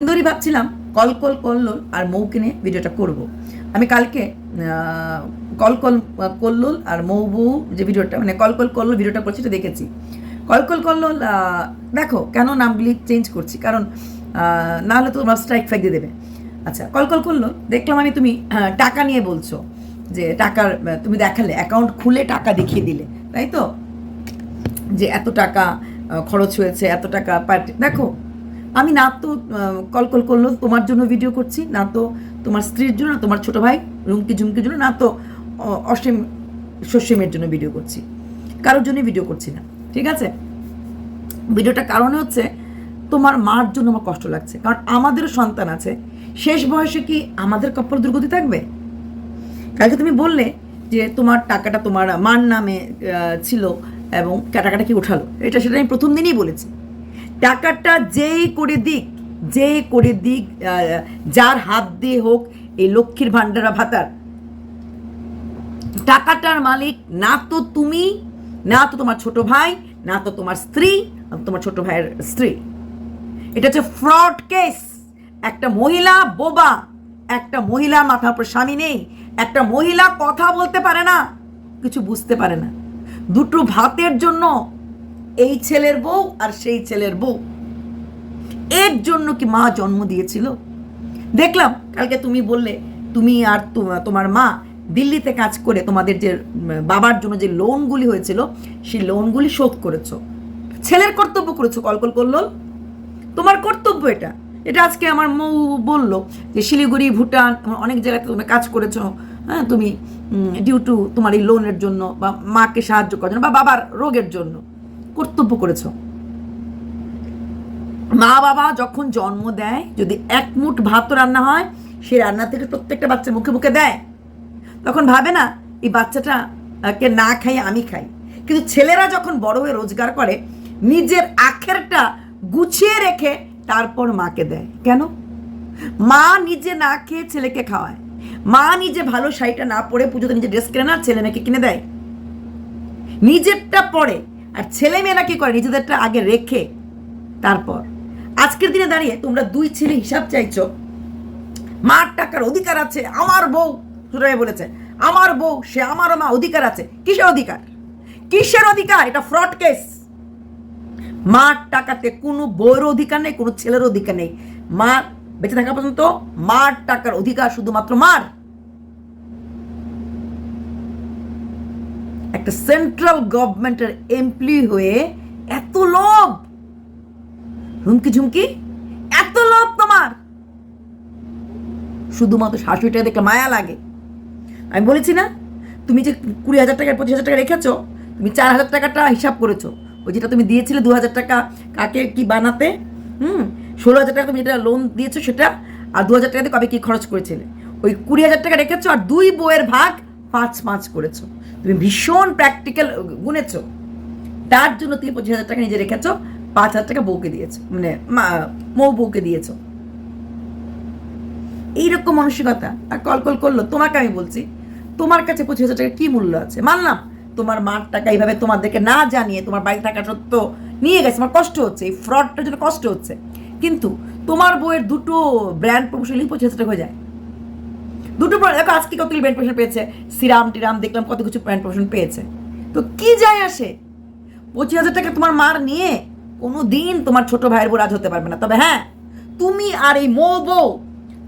ধরেই ভাবছিলাম কল কল কল্লোল আর মৌ নিয়ে ভিডিওটা করব। আমি কালকে কল কল কল্লোল আর মৌ বউ যে ভিডিওটা মানে কল কল কল্লোল ভিডিওটা করছি সেটা দেখেছি। কল কল আহ, দেখো কেন নামগুলি চেঞ্জ করছি কারণ না হলে তো তোমার স্ট্রাইক ফাইক দিয়ে দেবে। আচ্ছা কল কল কল্লোল দেখলাম আমি তুমি টাকা নিয়ে বলছো যে টাকার তুমি দেখালে অ্যাকাউন্ট খুলে টাকা দেখিয়ে দিলে তাই তো? যে এত টাকা খরচ হয়েছে এত টাকা পার্টি দেখো আমি না তো কল কল করল, তোমার জন্য ভিডিও করছি। না তো তোমার স্ত্রীর জন্য না তোমার ছোট ভাই, রুমকি ঝুমকির জন্য না তো অসীম, সসীমের জন্য ভিডিও করছি। কারোর জন্য ভিডিও করছি না, ঠিক আছে? ভিডিওটা কারণে হচ্ছে, তোমার মার জন্য আমার কষ্ট লাগছে। কারণ আমাদেরও সন্তান আছে। শেষ বয়সে কি আমাদের কপাল দুর্গতি থাকবে? কালকে তুমি বললে যে তোমার টাকাটা তোমার মার নামে ছিল এবং টাকাটা কি উঠালো। এটা সেটা আমি প্রথম দিনই বলেছি। টাকাটা যেই করে দিক যে করে দিক যার হাত দিয়ে হোক এই লক্ষ্মীর ভাণ্ডারা ভাতার। টাকাটার মালিক না তো তুমি, না তো তোমার ছোট ভাই, না তো তোমার স্ত্রী তোমার ছোট ভাইয়ের স্ত্রী। এটা হচ্ছে ফ্রড কেস একটা মহিলা বোবা, একটা মহিলা মাথার উপর স্বামী নেই, একটা মহিলা কথা বলতে পারে না, কিছু বুঝতে পারে না। দুটো ভাতের জন্য এই ছেলের বউ আর সেই ছেলের বউ। এর জন্য কি মা জন্ম দিয়েছিল? দেখলাম, কালকে তুমি বললে, তুমি আর তোমার মা দিল্লিতে কাজ করে তোমাদের যে বাবার জন্য যে লোনগুলি হয়েছিল, সেই লোনগুলি শোধ করেছ। ছেলের কর্তব্য করেছ, কলকল করল তোমার কর্তব্য এটা। এটা আজকে আমার মৌ বলল যে, শিলিগুড়ি, ভুটান অনেক জায়গাতে তুমি কাজ করেছ। হ্যাঁ তুমি ডিউ টু তোমার এই লোনের জন্য বা মাকে সাহায্য করার জন্য বা বাবার রোগের জন্য। কর্তব্য করেছ। মা বাবা যখন জন্ম দেয়, যদি এক মুঠ ভাত রান্না হয় সেই রান্না থেকে প্রত্যেকটা বাচ্চা মুখে মুখে দেয়। তখন ভাবে না, এই বাচ্চাটা, কে না খাই, আমি খাই। কিন্তু ছেলেরা যখন বড় হয়ে রোজগার করে, নিজের আখেরটা গুছিয়ে রেখে তারপর মাকে দেয়। কেন? মা নিজে না খেয়ে ছেলেকে খাওয়ায়। মা নিজে ভালো শাড়িটা না পরে পুজোতে নিজে ড্রেস কিনে না, ছেলে মেয়েকে কিনে দেয়। নিজেরটা পরে আর ছেলে মেয়েরা কি করে? নিজেদেরটা আগে রেখে তারপর। আজকের দিনে দাঁড়িয়ে তোমরা দুই ছেলে হিসাব চাইছো। মার টাকার অধিকার আছে, আমার বউ সুরাই বলেছে, আমার বউ, সে আমারও মা অধিকার আছে। কিসের অধিকার? কিসের অধিকার? এটা ফ্রড কেস মার টাকাতে কোনো বউয়ের অধিকার নেই, কোনো ছেলের অধিকার নেই। মা বেঁচে থাকা পর্যন্ত মার টাকার অধিকার শুধুমাত্র মার। একটা সেন্ট্রাল গভর্নমেন্টের এমপ্লয়ি হয়ে এত লোভ। হুমকি ঝুমকি? এত লোভ তোমার। শুধুমাত্র শাশুড়িটা দেখে মায়া লাগে। আমি বলেছি না, তুমি যে কুড়ি হাজার টাকা পঁচিশ হাজার টাকা রেখেছো, তুমি চার হাজার টাকাটা হিসাব করেছ। ওই যেটা তুমি দিয়েছিলে দু হাজার টাকা কাকে কি বানাতে, হুম? ষোলো হাজার টাকা তুমি যেটা লোন দিয়েছ সেটা, আর দু হাজার টাকা দিয়ে কবে কি খরচ করেছিলে? ওই কুড়ি হাজার টাকা রেখেছো আর দুই বইয়ের ভাগ পাঁচ পাঁচ করেছ। তুমি ভীষণ প্র্যাকটিক্যাল গুনেছো। তার জন্য তুমি পঁচিশ হাজার টাকা নিজে রেখেছো, পাঁচ হাজার টাকা বউকে দিয়েছ মানে মা- বউকে দিয়েছ। এইরকম মানসিকতা, আর কল কল করল, তোমাকে আমি বলছি, তোমার কাছে পঁচিশ হাজার টাকা কি মূল্য আছে? মানলাম, তোমার মার টাকা এইভাবে তোমাদেরকে না জানিয়ে, তোমার বাড়ি থাকা সত্য নিয়ে গেছে, আমার কষ্ট হচ্ছে, এই ফ্রডটার জন্য কষ্ট হচ্ছে। কিন্তু তোমার বইয়ের দুটো ব্র্যান্ড প্রমোশনই পঁচিশ হাজার টাকা হয়ে যায়। দুটো দেখো আজকে কত ব্র্যান্ড প্রমোশন পেয়েছে? সিরাম টিরাম দেখলাম কত কিছু ব্র্যান্ড প্রমোশন পেয়েছে। তো কি যায় আসে? পঁচিশ হাজার টাকা তোমার মার নিয়ে কোনো দিন তোমার ছোট ভাইয়ের বউ রাজ হতে পারবে না। তবে হ্যাঁ তুমি আর এই মৌ বউ,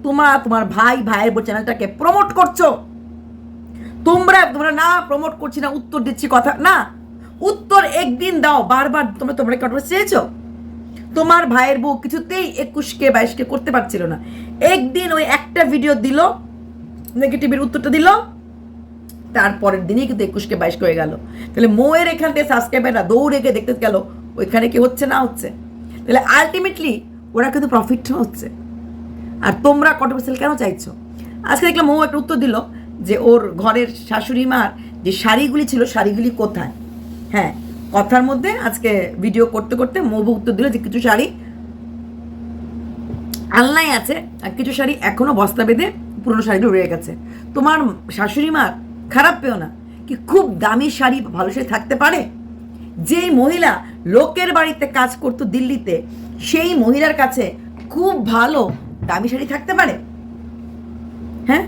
তোমার তোমার ভাই, ভাইয়ের বউ চ্যানেলটাকে প্রমোট করছ। তোমরা তোমরা না প্রমোট করছি না, উত্তর দিচ্ছি কথা, না। উত্তর একদিন দাও, বারবার তোমরা তোমরা কন্ট্রোভার্সি চেয়েছো। তোমার ভাইয়ের বউ কিছুতেই একুশকে বাইশকে করতে পারছিল না। একদিন ওই একটা ভিডিও দিল নেগেটিভের উত্তরটা দিল। তারপরের দিনই কিন্তু একুশকে বাইশ হয়ে গেল। তাহলে মোয়ের এখান থেকে সাবস্ক্রাইবাররা দৌড়ে গিয়ে দেখতে গেল, ওইখানে কি হচ্ছে না হচ্ছে? তাহলে আলটিমেটলি ওরা কিন্তু প্রফিট হচ্ছে। আর তোমরা কন্ট্রোভার্সিয়াল কেন চাইছো? আজকে দেখলাম মৌ একটা উত্তর দিল যে ওর ঘরের শাশুড়ি মার যে শাড়িগুলি ছিল, শাড়িগুলি কোথায়? হ্যাঁ কথার মধ্যে আজকে ভিডিও করতে করতে মৌ উত্তর দিল যে কিছু শাড়ি আলনায় আছে, আর কিছু শাড়ি এখনও বস্তা বেঁধে পুরনো শাড়িগুলো রয়ে গেছে। তোমার শাশুড়ি মা খারাপ পেও না। কি খুব দামি শাড়ি ভালো শাড়ি থাকতে পারে? যেই মহিলা লোকের বাড়িতে কাজ করতো দিল্লিতে, সেই মহিলার কাছে খুব ভালো দামি শাড়ি থাকতে পারে? হ্যাঁ?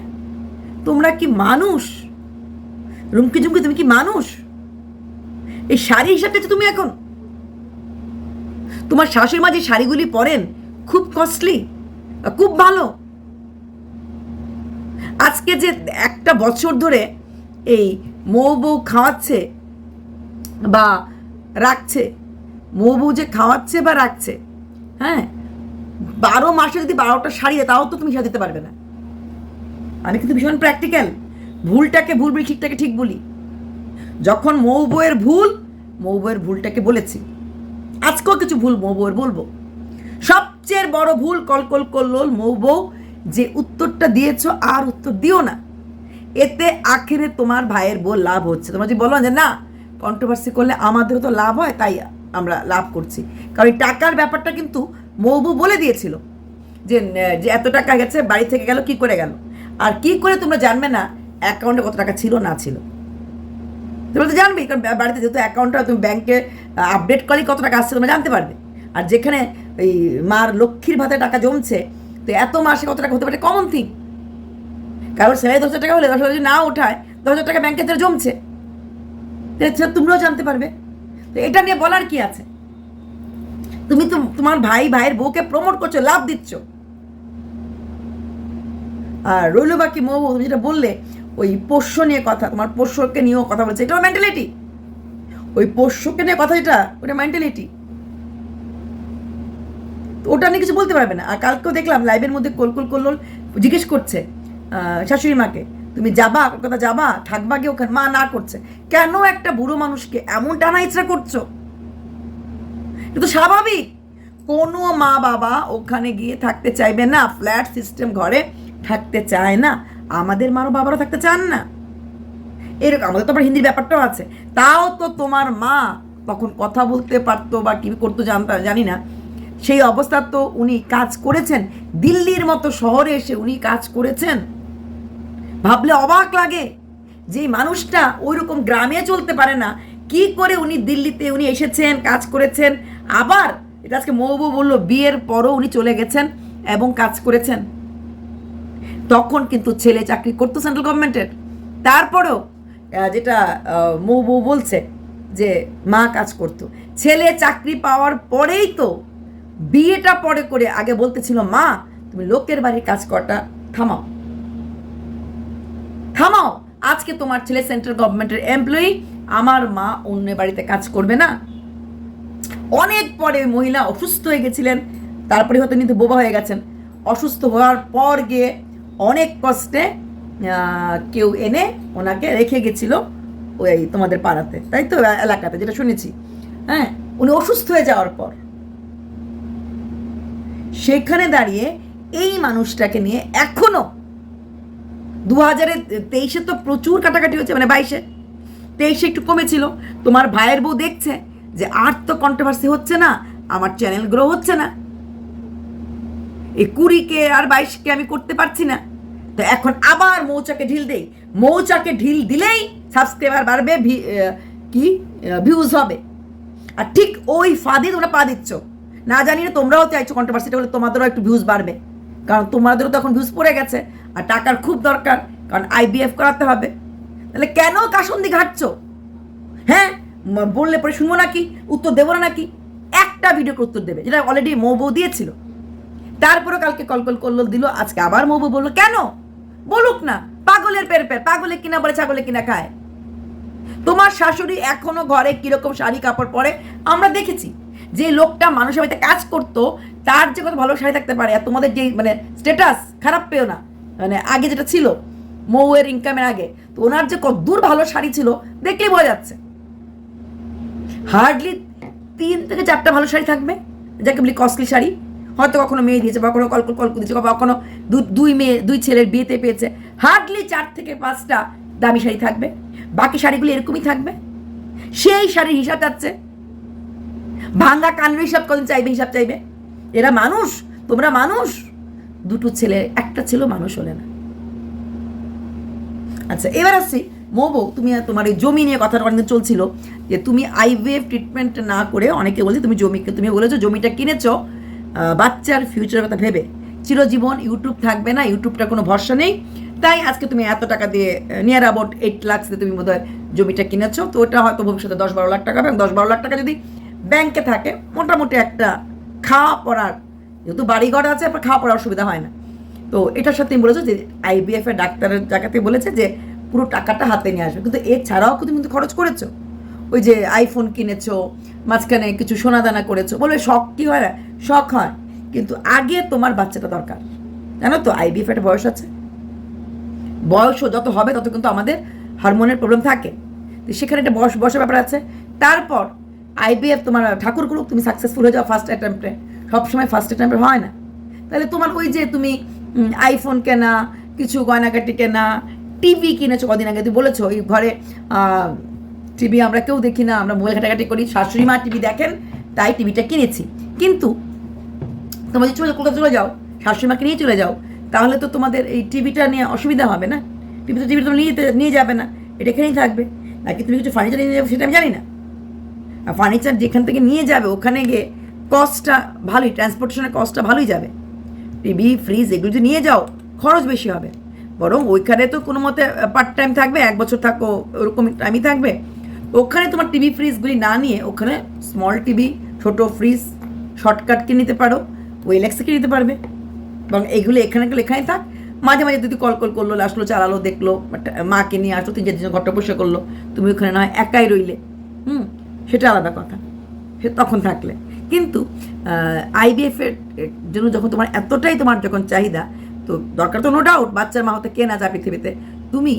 তোমরা কি মানুষ? রুমকি ঝুমকি, তুমি কি মানুষ? এই শাড়ি হিসাবে তুমি এখন? তোমার শাশুড়ি মা যে শাড়িগুলি পরেন, খুব কস্টলি খুব ভালো। আজকে যে একটা বছর ধরে এই মৌ বউ খাওয়াচ্ছে বা রাখছে মৌ বউ যে খাওয়াচ্ছে বা রাখছে হ্যাঁ? বারো মাসে যদি বারোটা দেয়, তাও তো তুমি সাজাতে পারবে না। আমি কিন্তু ভীষণ প্র্যাকটিক্যাল ভুলটাকে ভুল বলি ঠিকটাকে ঠিক বলি। যখন মৌ বউয়ের ভুল মৌ বউয়ের ভুলটাকে বলেছি। আজকেও কিছু ভুল মৌ বউয়ের বলব। সবচেয়ে বড় ভুল কলকল করল মৌ বউ যে উত্তরটা দিয়েছ আর উত্তর দিও না। এতে আখেরে তোমার ভাইয়ের বউ লাভ হচ্ছে। তোমার যদি বলো যে না কন্ট্রোভার্সি করলে আমাদেরও তো লাভ হয়, তাই আমরা লাভ করছি। কারণ এই টাকার ব্যাপারটা কিন্তু মৌবু বলে দিয়েছিল যে যে এত টাকা গেছে, বাড়ি থেকে গেল, কি করে গেল? আর কি করে তোমরা জানবে না অ্যাকাউন্টে কত টাকা ছিল, না ছিল। তোমরা তো জানবেই, কারণ বাড়িতে যেহেতু অ্যাকাউন্টটা তুমি ব্যাংকে আপডেট করলে কত টাকা আসছে, তোমরা জানতে পারবে। আর যেখানে এই মার লক্ষ্মীর ভাতে টাকা জমছে তো এত মাসে কত টাকা হতে পারে? কমন থিং কারোর স্যালারি দশ টাকা হলে দশ যদি না ওঠায় দশ হাজার টাকা ব্যাংকে তার জমছে। তোমরাও জানতে পারবে। তো এটা নিয়ে বলার কি আছে? তুমি তো তোমার ভাই, ভাইয়ের বউকে প্রমোট করছ, লাভ দিচ্ছ। আর রইল বাকি মৌ তুমি যেটা বললে, ওই পোষ্য নিয়ে কথা, তোমার পোষ্যকে নিয়েও কথা বলছে। এটাও মেন্টালিটি ওই পোষ্যকে নিয়ে কথা যেটা, ওটা মেন্টালিটি ওটা নিয়ে কিছু বলতে পারবে না। আর কালকেও দেখলাম লাইভের মধ্যে কলকল কল্লোল জিজ্ঞেস করছে শাশুড়ি মাকে, তুমি যাবা? কথা যাবা? থাকবা গিয়ে ওখানে? মা না করছে। কেন একটা বুড়ো মানুষকে এমন টানা ইচ্ছা করছ? এটা তো স্বাভাবিক। কোনো মা বাবা ওখানে গিয়ে থাকতে চাইবে না ফ্ল্যাট সিস্টেম ঘরে থাকতে চায় না। আমাদের মারও বাবারা থাকতে চান না। এরকম আমাদের তো আবার হিন্দির ব্যাপারটাও আছে। তাও তো তোমার মা তখন কথা বলতে পারতো বা কি করতো জানতাম জানি না। সেই অবস্থা তো উনি কাজ করেছেন। দিল্লির মতো শহরে এসে উনি কাজ করেছেন। ভাবলে অবাক লাগে যে মানুষটা ওই রকম গ্রামে চলতে পারে না। কি করে উনি দিল্লিতে উনি এসেছেন কাজ করেছেন? আবার এটা আজকে মৌবু বলল বিয়ের পরও উনি চলে গেছেন এবং কাজ করেছেন। তখন কিন্তু ছেলে চাকরি করতো সেন্ট্রাল গভর্নমেন্টের। তারপরেও যেটা আহ, মৌ বউ বলছে যে মা কাজ করতো। ছেলে চাকরি পাওয়ার পরেই তো বিয়েটা পরে করে আগে বলতেছিল, মা, তুমি লোকের বাড়ির কাজ করাটা, থামাও। থামাও। আজকে তোমার ছেলে সেন্ট্রাল গভর্নমেন্টের এমপ্লয়ি, আমার মা অন্য বাড়িতে কাজ করবে না। অনেক পরে মহিলা অসুস্থ হয়ে গেছিলেন, তারপরে হয়তো কিন্তু বোবা হয়ে গেছেন। অসুস্থ হওয়ার পর গিয়ে অনেক কষ্টে কেউ এনে ওনাকে রেখে গেছিল ওই তোমাদের পাড়াতে, তাই তো, এলাকাতে, যেটা শুনেছি। হ্যাঁ উনি অসুস্থ হয়ে যাওয়ার পর। সেখানে দাঁড়িয়ে এই মানুষটাকে নিয়ে এখনও দু হাজারে তেইশে তো প্রচুর কাটাকাটি হচ্ছে মানে বাইশে। তেইশে একটু কমেছিল। তোমার ভাইয়ের বউ দেখছে যে আর তো কন্ট্রোভার্সি হচ্ছে না, আমার চ্যানেল গ্রো হচ্ছে না। এই কুড়িকে আর বাইশকে আমি করতে পারছি না। তো এখন আবার মৌচাকে ঢিল দেই। মৌচাকে ঢিল দিলেই সাবস্ক্রাইবার বাড়বে কি? ভিউজ হবে। আর ঠিক ওই ফাঁদে তোমরা পা দিচ্ছ। না জানি না তোমরাও চাইছো কন্ট্রোভার্সিটা হলে তোমাদেরও একটু ভিউজ বাড়বে। কারণ তোমাদেরও তো এখন ভিউজ পড়ে গেছে, আর টাকার খুব দরকার, কারণ আইবিএফ করাতে হবে। তাহলে কেন কাসন্দি ঘাটছো? হ্যাঁ বললে পরে শুনব নাকি, উত্তর দেবো না নাকি? একটা ভিডিওকে উত্তর দেবে, যেটা অলরেডি মৌ বউ দিয়েছিল। তারপরে কালকে কলকল করল দিল, আজকে আবার মৌ বউ বলল, কেন? বলুক না, পাগলের পের পের, পাগলে কিনা বলে ছাগলে কিনা খায়। তোমার শাশুড়ি এখনও ঘরে কীরকম শাড়ি কাপড় পরে, আমরা দেখেছি। যে লোকটা মানুষের বাড়িতে কাজ করতো, তার যে কত ভালো শাড়ি থাকতে পারে আর তোমাদের যে মানে স্ট্যাটাস খারাপ পেও না। মানে আগে যেটা ছিল, মৌয়ের ইনকামের আগে, তো ওনার যে কত দূর ভালো শাড়ি ছিল, দেখলেই বোঝা যাচ্ছে। হার্ডলি তিন থেকে চারটা ভালো শাড়ি থাকবে, যাকে বলি কস্টলি শাড়ি। হয়তো কখনো মেয়ে দিয়েছে, বা কখনো কলকল কলকল দিয়েছে, বা কখনো দুই মেয়ে, দুই ছেলের বিয়েতে পেয়েছে। হার্ডলি চার থেকে পাঁচটা দামি শাড়ি থাকবে। বাকি শাড়িগুলো এরকমই থাকবে। সেই শাড়ির হিসাব চাচ্ছে ভাঙ্গা কানের হিসাব কদিন চাইবে, হিসাব চাইবে। এরা মানুষ, তোমরা মানুষ। দুটো ছেলে, একটা ছেলেও মানুষ হলে না। আচ্ছা এবার আসছি। মোবো, তুমি তোমার এই জমি নিয়ে কথাটা অনেকদিন চলছিল যে তুমি আইভিএফ ট্রিটমেন্ট না করে অনেকে বলছে তুমি জমিকে তুমি বলেছ জমিটা কিনেছো বাচ্চার ফিউচারের কথা ভেবে। চিরজীবন ইউটিউব থাকবে না ইউটিউবটা কোনো ভরসা নেই। তাই আজকে তুমি এত টাকা দিয়ে নিয়ার অ্যাবাউট এইট লাক্স দিয়ে তুমি বোধহয় জমিটা কিনেছো। তো ওটা হয়তো ভবিষ্যতে দশ বারো লাখ টাকা হবে। দশ বারো লাখ টাকা যদি ব্যাংকে থাকে, মোটামুটি একটা খাওয়া পড়ার, যেহেতু বাড়িঘর আছে আপনার খাওয়া পড়ার অসুবিধা হয় না। তো এটার সাথে বলেছ যে আইবিএফ এর ডাক্তারের জায়গাতে বলেছে যে, পুরো টাকাটা হাতে নিয়ে আসবে। কিন্তু এছাড়াও তুমি কিন্তু খরচ করেছ। ওই যে আইফোন কিনেছো, মাঝখানে কিছু সোনা দানা করেছ, বলে শখ কি হয় না? শখ হয়। কিন্তু আগে তোমার বাচ্চাটা দরকার। জানো তো আইবিএফ একটা বয়স আছে। বয়স যত হবে, তত কিন্তু আমাদের হরমোনের প্রবলেম থাকে। তো সেখানে একটা বয়স, বয়সের ব্যাপার আছে। তারপর আইবিএফ তোমার ঠাকুর করুক, তুমি সাকসেসফুল হয়ে যাও ফার্স্ট অ্যাটেম্পটে সবসময় ফার্স্ট অ্যাটেম্পে হয় না। তাহলে তোমার ওই যে তুমি আইফোন কেনা, কিছু গয়নাকাটি কেনা টিভি কিনেছো কদিন আগে, তুমি বলেছ ওই ঘরে টিভি আমরা কেউ দেখি না, আমরা মোবাইল ঘাটাঘাটি করি, শাশুড়ি মা টিভি দেখেন, তাই টিভিটা কিনেছি। কিন্তু তোমরা যদি চলে কলকাতা চলে যাও, শাশুড়ি মাকে নিয়ে চলে যাও, তাহলে তো তোমাদের এই টিভিটা নিয়ে অসুবিধা হবে না। টিভি তো টিভি তো নিয়ে নিয়ে যাবে না, এটা এখানেই থাকবে। নাকি তুমি কিছু ফার্নিচার নিয়ে যাবে সেটা আমি জানি না। ফার্নিচার যেখান থেকে নিয়ে যাবে, ওখানে গিয়ে কস্টটা ভালোই ট্রান্সপোর্টেশনের কস্টটা ভালোই যাবে। টিভি ফ্রিজ এগুলো যদি নিয়ে যাও, খরচ বেশি হবে। বরং ওইখানে তো কোনো মতে পার্ট টাইম থাকবে, এক বছর থাকো, ওরকম টাইমই থাকবে। ওখানে তোমার টিভি ফ্রিজগুলি না নিয়ে, ওখানে স্মল টিভি ছোট ফ্রিজ শর্টকাট কিনে নিতে পারো ওয়েলেক্সে কিনে নিতে পারবে। এবং এগুলো এখানে গেলে এখানে থাক। মাঝে মাঝে যদি কল কল করল আসলো চালালো, দেখল মাকে নিয়ে আসলো তিন চারজন ঘরটা বসে করল, তুমি ওখানে নয়, একাই রইলে। হুম? সেটা আলাদা কথা। সে তখন থাকলে। কিন্তু আইবিএফ এর জন্য যখন তোমার এতটাই তোমার যখন চাহিদা, তো দরকার তো নো ডাউট বাচ্চার মা হতে কে না যা পৃথিবীতে। তুমি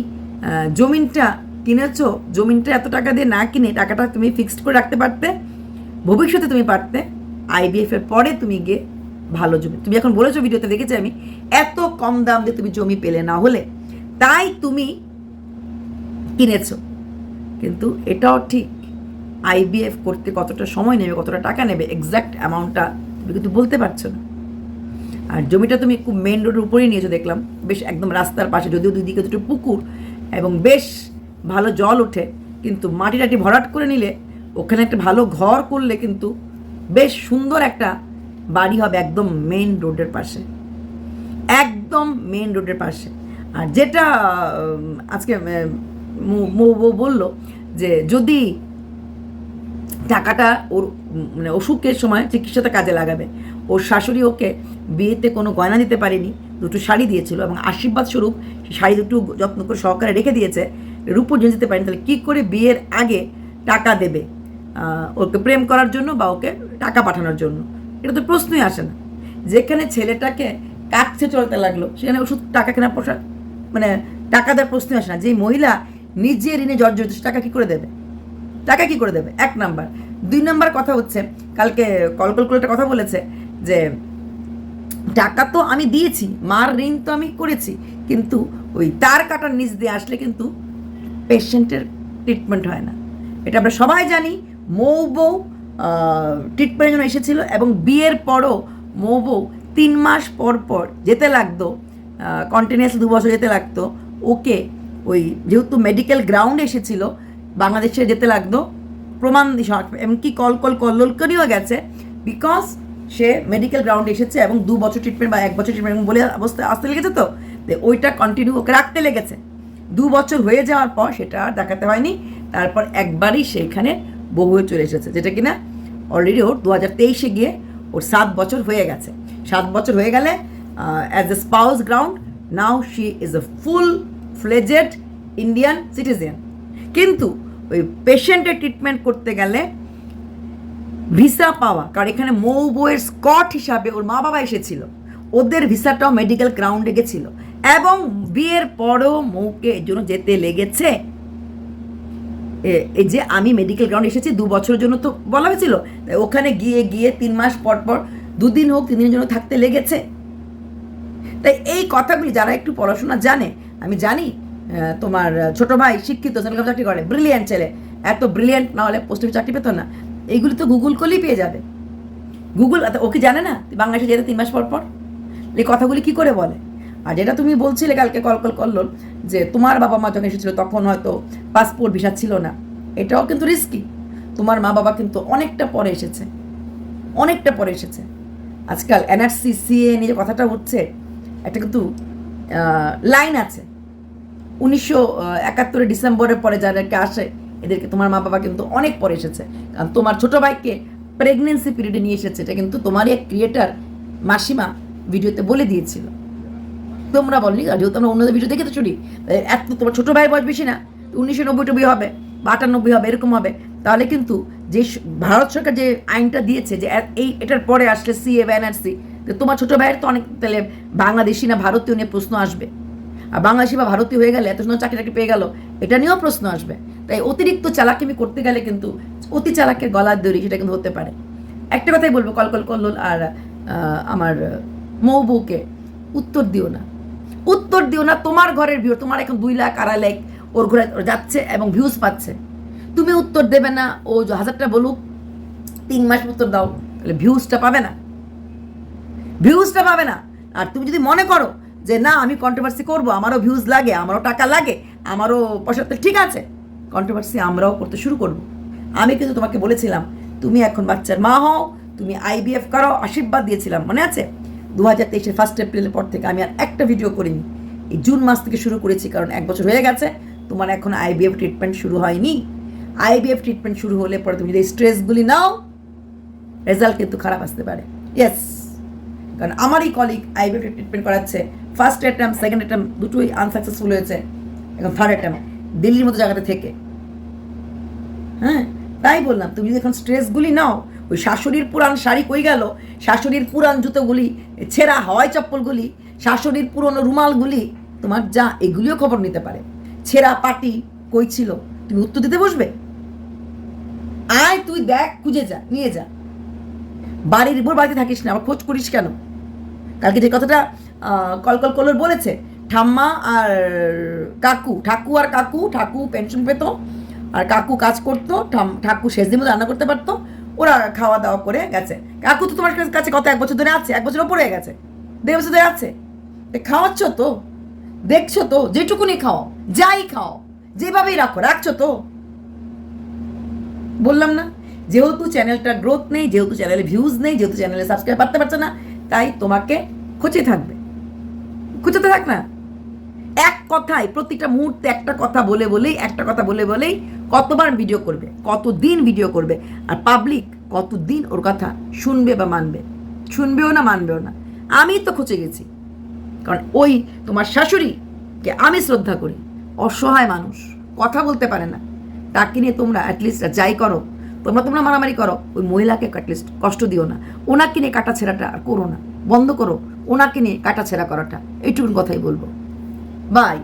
জমিনটা কিনেছো, জমিনটা এত টাকা দিয়ে না কিনে টাকাটা তুমি ফিক্সড করে রাখতে পারতে, ভবিষ্যতে তুমি পারতে আইবিএফ এর পরে তুমি গিয়ে ভালো জমি তুমি এখন বলেছ ভিডিওতে, দেখেছি আমি, এত কম দাম দিয়ে তুমি জমি পেলে না হলে, তাই তুমি কিনেছো। কিন্তু এটাও ঠিক আইবিএফ করতে কতটা সময় নেবে, কতটা টাকা নেবে এক্স্যাক্ট অ্যামাউন্টটা তুমি কিন্তু বলতে পারছ না। আর জমিটা তুমি খুব মেন রোডের উপরেই নিয়েছো দেখলাম। বেশ একদম রাস্তার পাশে, যদিও দুই দিকে দুটো পুকুর, এবং বেশ ভালো জল ওঠে, কিন্তু মাটি টাটি ভরাট করে নিলে, ওখানে একটা ভালো ঘর করলে কিন্তু বেশ সুন্দর একটা বাড়ি হবে একদম মেন রোডের পাশে। একদম মেন রোডের পাশে। আর যেটা আজকে মু- বলল যে যদি টাকাটা ওর মানে অসুখের সময় চিকিৎসাতে কাজে লাগাবে। ওর শাশুড়ি ওকে বিয়েতে কোনো গয়না দিতে পারেনি, দুটো শাড়ি দিয়েছিল এবং আশীর্বাদ স্বরূপ শাড়ি দুটো যত্ন করে সহকারে রেখে দিয়েছে। রূপর জিনিস দিতে পারেনি, তাহলে কী করে বিয়ের আগে টাকা দেবে? ওকে প্রেম করার জন্য বা ওকে টাকা পাঠানোর জন্য? এটা তো প্রশ্নই আসে না। যেখানে ছেলেটাকে কাটছে চলতে লাগল, সেখানে ওষুধ, টাকা কেনা পোশাক মানে টাকা দেওয়ার প্রশ্নই আসে না। যে মহিলা নিজে ঋণে জর্জরিত টাকা কী করে দেবে? টাকা কি করে দেবে? এক নাম্বার। দুই নাম্বার কথা হচ্ছে, কালকে কল কল করে একটা কথা বলেছে যে, টাকা তো আমি দিয়েছি, মার ঋণ তো আমি করেছি, কিন্তু ওই তার কাটার নিচ দিয়ে আসলে কিন্তু পেশেন্টের ট্রিটমেন্ট হয় না। এটা আমরা সবাই জানি, মৌ বউ ট্রিটমেন্টের জন্য এসেছিল এবং বিয়ের পরও মৌ বউ তিন মাস পর পর যেতে লাগতো কন্টিনিউয়াসলি দু বছর যেতে লাগতো, ওকে ওই যেহেতু মেডিকেল গ্রাউন্ড এসেছিল বাংলাদেশে যেতে লাগতো প্রমাণ এমনকি কল কল কল্লোল করেও গেছে। বিকজ সে মেডিকেল গ্রাউন্ডে এসেছে এবং দু বছর ট্রিটমেন্ট বা এক বছর ট্রিটমেন্ট বলে অবস্থা, আসতে লেগেছে তো? ওইটা কন্টিনিউ ওকে রাখতে লেগেছে। দু বছর হয়ে যাওয়ার পর সেটা আর দেখাতে হয়নি। তারপর একবারই সেখানে বহু চলে এসেছে, যেটা কিনা অলরেডি ওর দু হাজার তেইশে গিয়ে ওর সাত বছর হয়ে গেছে। সাত বছর হয়ে গেলে as a spouse ground now she is a full fledged Indian citizen কিন্তু ওই পেশেন্টের ট্রিটমেন্ট করতে গেলে ভিসা পাওয়া, কারণ এখানে মৌ বইয়ের স্কট হিসাবে ওর মা বাবা এসেছিল। ওদের ভিসাটাও মেডিকেল গ্রাউন্ডে গেছিল। এবং বিয়ের পরও মৌকে এর জন্য যেতে লেগেছে। এই যে আমি মেডিকেল গ্রাউন্ড এসেছি, দু বছরের জন্য তো বলা হয়েছিল। ওখানে গিয়ে গিয়ে তিন মাস পর পর, দুদিন হোক, তিন দিনের জন্য থাকতে লেগেছে। তাই এই কথাগুলি যারা একটু পড়াশোনা জানে, আমি জানি তোমার ছোট ভাই শিক্ষিত সেন্ট্রাল চাকরি করে ব্রিলিয়ান্ট ছেলে। এত ব্রিলিয়ান্ট না হলে পোস্ট চাকরি পেতো না। এইগুলি তো গুগল করলেই পেয়ে যাবে। গুগল আচ্ছা, ও কি জানে না? বাংলাদেশে যেতে তিন মাস পর পর? এই কথাগুলি কি করে বলে? আর যেটা তুমি বলছিলে কালকে কল কল করল যে তোমার বাবা মা যখন এসেছিল তখন হয়তো পাসপোর্ট ভিসা ছিল না। এটাও কিন্তু রিস্কি তোমার মা বাবা কিন্তু অনেকটা পরে এসেছে। অনেকটা পরে এসেছে। আজকাল এনআরসি সিএ নিয়ে কথাটা উঠছে একটা কিন্তু লাইন আছে। উনিশশো একাত্তরে ডিসেম্বরের পরে যাদেরকে আসে, এদেরকে তোমার মা বাবা কিন্তু অনেক পরে এসেছে। কারণ তোমার ছোট ভাইকে প্রেগনেন্সি পিরিয়ডে নিয়ে এসেছে, এটা কিন্তু তোমারই এক ক্রিয়েটার মাসিমা ভিডিওতে বলে দিয়েছিল। তোমরা বলনি যেহেতু আমরা অন্যদের ভিডিও দেখে তো চুরি এত তোমার ছোট ভাই বয়স বেশি না উনিশশো নব্বই টব্বই হবে বা আটানব্বই হবে, এরকম হবে। তাহলে কিন্তু যে ভারত সরকার যে আইনটা দিয়েছে যে এই এটার পরে আসলে সিএ বা এনআরসি তোমার ছোট ভাইয়ের তো অনেক, তাহলে বাংলাদেশি না ভারতীয় নিয়ে প্রশ্ন আসবে। আর বাংলাদেশি বা ভারতীয় হয়ে গেলে এত সুন্দর চাকরি টাকরি পেয়ে গেল, এটা নিয়েও প্রশ্ন আসবে। তাই অতিরিক্ত চালাকিমি করতে গেলে কিন্তু অতি চালাকের গলার দড়ি সেটা কিন্তু হতে পারে। একটা কথাই বলব কলকল কল্লোল আর আমার মৌবুকে উত্তর দিও না। উত্তর দিও না, তোমার ঘরের ভিউ তোমার এখন দুই লাখ, আড়াই লাখ ওর ঘরে যাচ্ছে এবং ভিউজ পাচ্ছে। তুমি উত্তর দেবে না, ও হাজারটা বলুক, তিন মাস উত্তর দাও, তাহলে ভিউজটা পাবে না। ভিউজটা পাবে না। আর তুমি যদি মনে করো যে না, আমি কন্ট্রোভার্সি করব, আমারও ভিউজ লাগে, আমারও টাকা লাগে, আমারও পয়সা ঠিক আছে। কন্ট্রোভার্সি আমরাও করতে শুরু করব। আমি কিন্তু তোমাকে বলেছিলাম, তুমি এখন বাচ্চার মা হও, তুমি আইবিএফ করো, আশীর্বাদ দিয়েছিলাম, মনে আছে? দু হাজার তেইশের ফার্স্ট এপ্রিলের পর থেকে আমি আর একটা ভিডিও করিনি। এই জুন মাস থেকে শুরু করেছি, কারণ এক বছর হয়ে গেছে, তোমার এখন আইবিএফ ট্রিটমেন্ট শুরু হয়নি। আইবিএফ ট্রিটমেন্ট শুরু হলে পরে তুমি যদি স্ট্রেসগুলি নাও রেজাল্ট কিন্তু খারাপ আসতে পারে। ইয়েস কারণ আমারই কলিগ আইবিএফ ট্রিটমেন্ট করাচ্ছে ফার্স্ট অ্যাটেম্প সেকেন্ড অ্যাটেম্প দুটোই আনসাকসেসফুল হয়েছে। এখন থার্ড অ্যাটেম্প দিল্লির মতো জায়গাতে থেকে। হ্যাঁ তাই বললাম, তুমি যদি এখন স্ট্রেসগুলি নাও, ওই শাশুড়ির পুরান শাড়ি কই গেল? শাশুড়ির পুরান জুতোগুলি, ছেঁড়া হাওয়াই চপ্পলগুলি, শাশুড়ির পুরনো রুমালগুলি, তোমার যা, এগুলিও খবর নিতে পারে। ছেঁড়া পাটি কই ছিল? তুমি উত্তর দিতে বসবে? আয় তুই দেখ, খুঁজে যা, নিয়ে যা। বাড়ির উপর বাড়িতে থাকিস না, আবার খোঁজ করিস কেন? কালকে যে কথাটা কলকল কলর বলেছে, ঠাম্মা আর কাকু, ঠাকু আর কাকু, ঠাকু পেনশন পেত, আর কাকু কাজ করতো ঠাকু শেষ দিন রান্না করতে পারতো, ওরা খাওয়া দাওয়া করে গেছে। কাকু তো তোমার কাছে কত এক বছর ধরে আছে? এক বছর ওপরে গেছে। দেড় বছর ধরে আছে। খাওয়াচ্ছ তো? দেখছ তো? যেটুকুনি খাও, যাই খাও, যেভাবেই রাখো, রাখছো তো? বললাম না। যেহেতু চ্যানেলটা গ্রোথ নেই, যেহেতু চ্যানেলে ভিউজ নেই, যেহেতু চ্যানেলে সাবস্ক্রাইব করতে পারছে না, তাই তোমাকে খুঁজে থাকবে। খুঁজতে থাক না। এক কথায় প্রতিটা মুহূর্তে একটা কথা বলে বলেই, একটা কথা বলে বলেই কতবার ভিডিও করবে, কতদিন ভিডিও করবে, আর পাবলিক কতদিন ওর কথা শুনবে বা মানবে, শুনবেও না, মানবেও না। আমি তো খুঁজে গেছি। কারণ ওই তোমার শাশুড়িকে আমি শ্রদ্ধা করি, অসহায় মানুষ, কথা বলতে পারে না। তাকে নিয়ে তোমরা অ্যাটলিস্ট যাই করো, তোমরা তোমরা মারামারি করো, ওই মহিলাকে অ্যাটলিস্ট কষ্ট দিও না। ওনাকে নিয়ে কাটা ছেঁড়াটা আর করো না। বন্ধ করো। ওনাকে নিয়ে কাটাছেড়া করাটা। এইটুকুন কথাই বলব। বাই